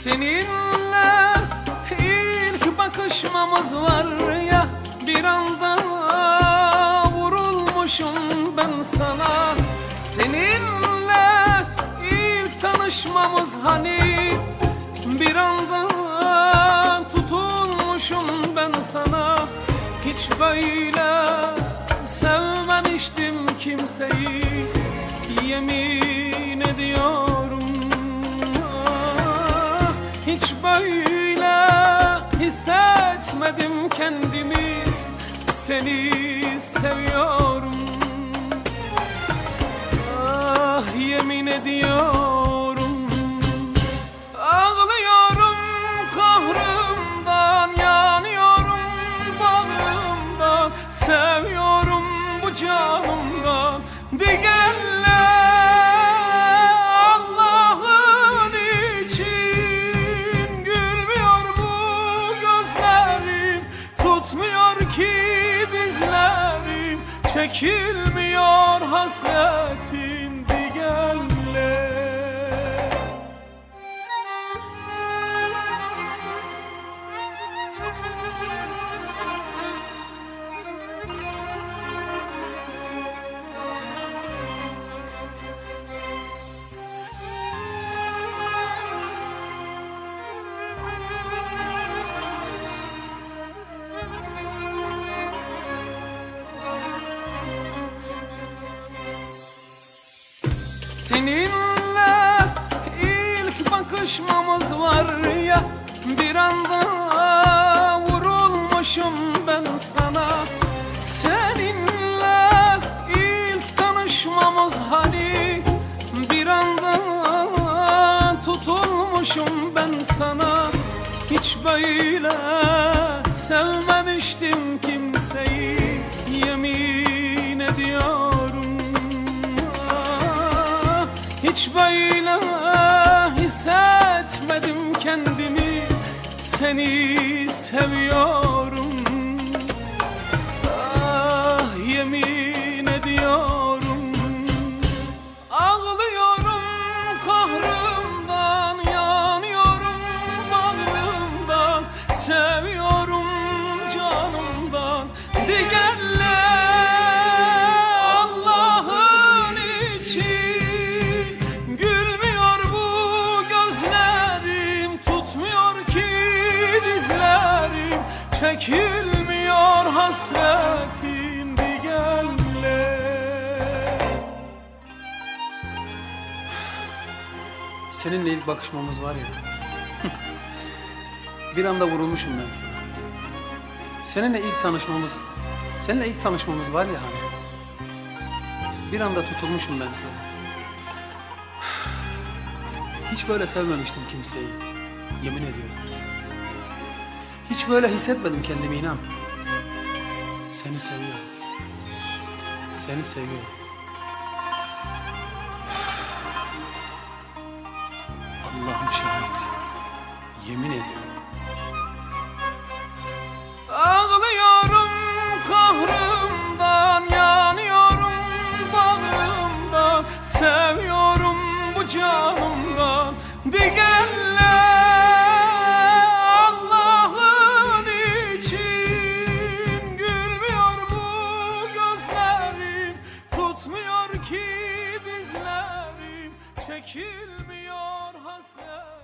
Seninle ilk bakışmamız var ya Bir anda vurulmuşum ben sana. Seninle ilk tanışmamız hani Bir anda tutulmuşum ben sana. Hiç böyle sevmemiştim kimseyi Yemin ediyorum. Ah, Hiç böyle hissetmedim kendimi. Seni seviyorum. Ah yemin ediyorum. Ağlıyorum kahrımdan Yanıyorum bağrımdan Seviyorum bu canımdan dizlerim Çekilmiyor hasretin Seninle ilk bakışmamız var ya Bir anda vurulmuşum ben sana. Seninle ilk tanışmamız hani Bir anda tutulmuşum ben sana. Hiç böyle sevmemiştim kimseyi Seni seviyorum Çekilmiyor hasretin diğerle Seninle ilk bakışmamız var ya. bir anda vurulmuşum ben sana. Seninle ilk tanışmamız, seninle ilk tanışmamız var ya hani. Bir anda tutulmuşum ben sana. Hiç böyle sevmemiştim kimseyi. Yemin ediyorum. Hiç böyle hissetmedim kendimi inan. Seni seviyorum. Seni seviyorum. Allah'ım şahit. Yemin ediyorum. Ağlıyorum kahrımdan Yanıyorum bağrımdan Seviyorum bu canımdan Diğerle Allah'ın Çekilmiyor hasret